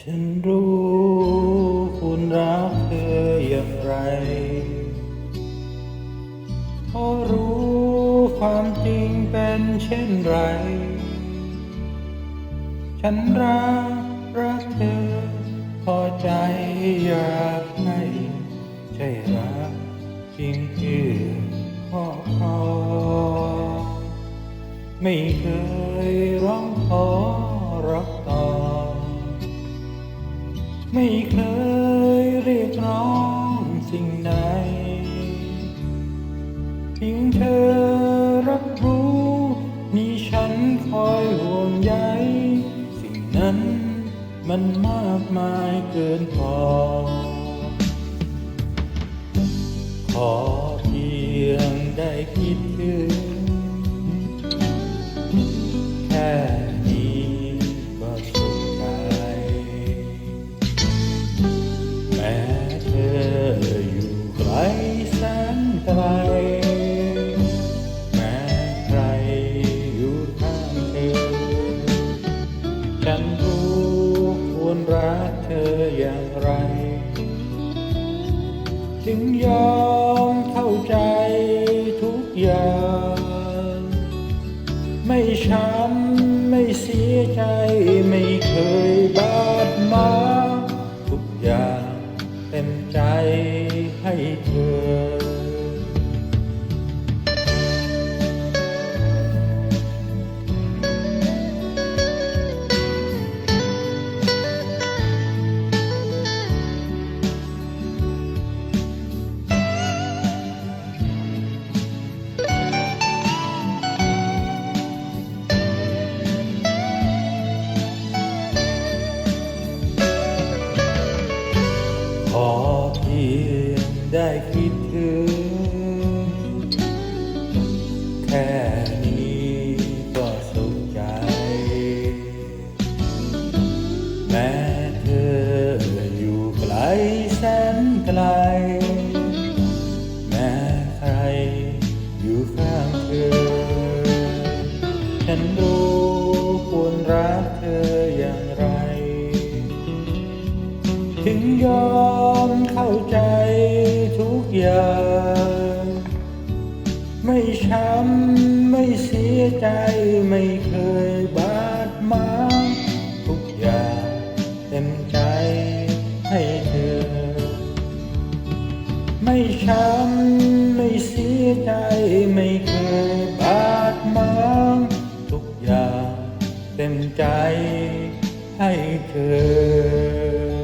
ฉันรู้คุณรักเธออย่างไรเพราะรู้ความจริงเป็นเช่นไร ฉันรักรักเธอพอใจอยากให้ใช่รักเพียงเพื่อพ่อพอไม่เคยร้องขอรักต่อ ไม่เคยเรียกร้องสิ่งใดเพียงเธอรับรู้นี่ฉันคอยห่วงใยสิ่งนั้นมันมากมายเกินพอ ขอเพียงได้คิดถึง กเธออย่างไร จึงยอมเข้าใจทุกอย่าง ไม่ช้ำไม่เสียใจไม่เคยบาดหมางทุกอย่างเต็มใจให้เธอ ได้คิดถึง แค่นี้ก็สุขใจ แม้เธออยู่ไกลแสนไกล แม้ใครอยู่ข้างเธอ ฉันรู้ควรรักเธออย่างไร ถึงยอมเข้าใจ ยา ไม่ช้ำไม่เสียใจไม่เคยบาดหมางทุกอย่างเต็มใจให้เธอ ไม่ช้ำไม่เสียใจไม่เคยบาดหมางทุกอย่างเต็มใจให้เธอ